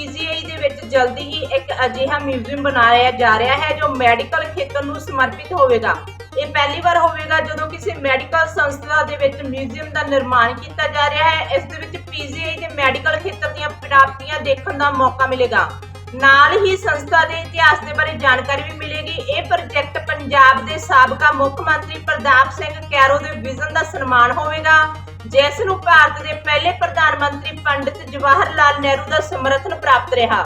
PGI ਦੇ ਵਿੱਚ ਜਲਦੀ ਹੀ ਇੱਕ ਅਜਿਹਾ ਮਿਊਜ਼ੀਅਮ ਬਣਾਇਆ ਜਾ ਰਿਹਾ ਹੈ ਜੋ ਮੈਡੀਕਲ ਖੇਤਰ ਨੂੰ ਸਮਰਪਿਤ ਹੋਵੇਗਾ। ਇਹ ਪਹਿਲੀ ਵਾਰ ਹੋਵੇਗਾ ਜਦੋਂ ਕਿਸੇ ਮੈਡੀਕਲ ਸੰਸਥਾ ਦੇ ਵਿੱਚ ਮਿਊਜ਼ੀਅਮ ਦਾ ਨਿਰਮਾਣ ਕੀਤਾ ਜਾ ਰਿਹਾ ਹੈ। ਇਸ ਦੇ ਵਿੱਚ ਪੀਜੀਆਈ ਦੇ ਮੈਡੀਕਲ ਖੇਤਰ ਦੀਆਂ ਪ੍ਰਾਪਤੀਆਂ ਦੇਖਣ ਦਾ ਮੌਕਾ ਮਿਲੇਗਾ। ਨਾਲ ਹੀ ਸੰਸਥਾ ਦੇ ਇਤਿਹਾਸ ਦੇ ਬਾਰੇ ਜਾਣਕਾਰੀ ਵੀ ਮਿਲੇਗੀ। ਇਹ ਪ੍ਰੋਜੈਕਟ ਪੰਜਾਬ ਦੇ ਸਾਬਕਾ ਮੁੱਖ ਮੰਤਰੀ ਪ੍ਰਤਾਪ ਸਿੰਘ ਕੈਰੋ ਦੇ ਵਿਜ਼ਨ ਦਾ ਸਨਮਾਨ ਹੋਵੇਗਾ। ਜਿਸ ਨੂੰ ਭਾਰਤ ਦੇ ਪਹਿਲੇ ਮੰਤਰੀ ਪੰਡਿਤ ਜਵਾਹਰ ਲਾਲ ਨਹਿਰੂ ਦਾ ਸਮਰਥਨ ਪ੍ਰਾਪਤ ਰਿਹਾ।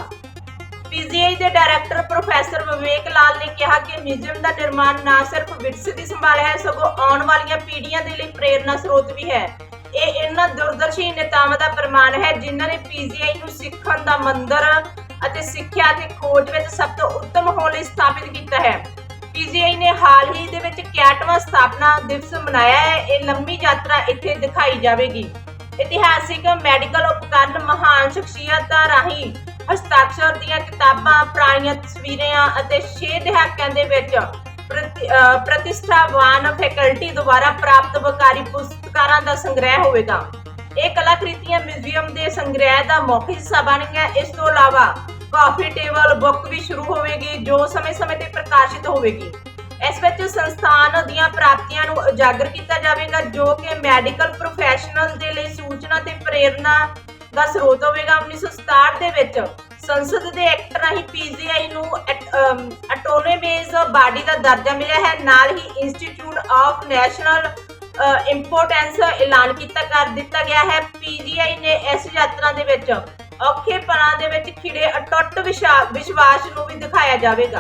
ਪੀਜੀਆਈ ਦੇ ਡਾਇਰੈਕਟਰ ਪ੍ਰੋਫੈਸਰ ਵਿਵੇਕ ਲਾਲ ਨੇ ਕਿਹਾ ਕਿ ਮਿਊਜ਼ੀਅਮ ਦਾ ਨਿਰਮਾਣ ਨਾ ਸਿਰਫ ਵਿਰਸੇ ਦੀ ਸੰਭਾਲ ਹੈ, ਸਗੋਂ ਆਉਣ ਵਾਲੀਆਂ ਪੀੜ੍ਹੀਆਂ ਦੇ ਲਈ ਪ੍ਰੇਰਨਾ ਸਰੋਤ ਵੀ ਹੈ। ਇਹ ਇਹਨਾਂ ਦੂਰਦਰਸ਼ੀ ਨੇਤਾਵਾਂ ਦਾ ਪ੍ਰਮਾਣ ਹੈ, ਜਿਨ੍ਹਾਂ ਨੇ ਪੀਜੀਆਈ ਨੂੰ ਸਿੱਖਣ ਦਾ ਮੰਦਰ ਅਤੇ ਸਿੱਖਿਆ ਤੇ ਖੋਜ ਵਿੱਚ ਸਭ ਤੋਂ ਉੱਤਮ ਹੋਣ ਲਈ ਸਥਾਪਿਤ ਕੀਤਾ ਹੈ। ਪੀਜੀਆਈ ਨੇ ਹਾਲ ਹੀ ਦੇ ਵਿੱਚ 61ਵਾਂ ਸਥਾਪਨਾ ਦਿਵਸ ਮਨਾਇਆ ਹੈ। ਇਹ ਲੰਮੀ ਯਾਤਰਾ ਇੱਥੇ ਦਿਖਾਈ ਜਾਵੇਗੀ। ਇਤਿਹਾਸਿਕ ਮੈਡੀਕਲ ਉਪਕਰਨ ਮਹਾਨ ਸ਼ਖਸੀਅਤਾਂ ਰਾਹੀਂ ਹਸਤਾਖਰ ਦੀਆਂ ਕਿਤਾਬਾਂ, ਪੁਰਾਣੀਆਂ ਤਸਵੀਰਾਂ ਅਤੇ 6 ਦਹਾਕਿਆਂ ਦੇ ਵਿੱਚ ਪ੍ਰਤਿਸ਼ਠਾਵਾਨ ਫੈਕਲਟੀ ਦੁਆਰਾ ਪ੍ਰਾਪਤ ਵਕਾਰੀ ਪੁਸਤਕਾਰਾਂ ਦਾ ਸੰਗ੍ਰਹਿ ਹੋਵੇਗਾ। ਇਹ ਕਲਾਕ੍ਰਿਤੀਆਂ ਮਿਊਜ਼ੀਅਮ ਦੇ ਸੰਗ੍ਰਹਿ ਦਾ ਮੁੱਖ ਹਿੱਸਾ ਬਣਨਗੀਆਂ ਇਸ ਤੋਂ ਇਲਾਵਾ ਕਾਫੀ ਟੇਬਲ ਬੁੱਕ ਵੀ ਸ਼ੁਰੂ ਹੋਵੇਗੀ, ਜੋ ਸਮੇਂ-ਸਮੇਂ ਤੇ ਪ੍ਰਕਾਸ਼ਿਤ ਹੋਵੇਗੀ। ਇਸ ਵਿੱਚ ਸੰਸਥਾਨ ਦੀਆਂ ਪ੍ਰਾਪਤੀਆਂ ਨੂੰ ਉਜਾਗਰ ਕੀਤਾ ਜਾਵੇਗਾ, ਜੋ ਕਿ ਮੈਡੀਕਲ ਪ੍ਰੋਫੈਸ਼ਨਲ ਦੇ ਲਈ ਸੂਚਨਾ ਤੇ ਪ੍ਰੇਰਨਾ ਦਾ ਸਰੋਤ ਹੋਵੇਗਾ। 1967 ਦੇ ਵਿੱਚ ਸੰਸਦ ਦੇ ਐਕਟ ਰਾਹੀਂ ਪੀਜੀਆਈ ਨੂੰ ਆਟੋਨੋਮਸ ਬਾਡੀ ਦਾ ਦਰਜਾ ਮਿਲਿਆ ਹੈ। ਨਾਲ ਹੀ ਇੰਸਟੀਚਿਊਟ ਆਫ ਨੈਸ਼ਨਲ ਇੰਪੋਰਟੈਂਸ ਐਲਾਨ ਕੀਤਾ, ਕਰ ਦਿੱਤਾ ਗਿਆ ਹੈ। ਪੀਜੀਆਈ ਨੇ ਇਸ ਯਾਤਰਾ ਦੇ ਵਿੱਚ ਔਖੇ ਪਲਾਂ ਦੇ ਵਿੱਚ ਖਿੜੇ ਅਟੁੱਟ ਵਿਸ਼ਾ- ਵਿਸ਼ਵਾਸ ਨੂੰ ਵੀ ਦਿਖਾਇਆ ਜਾਵੇਗਾ।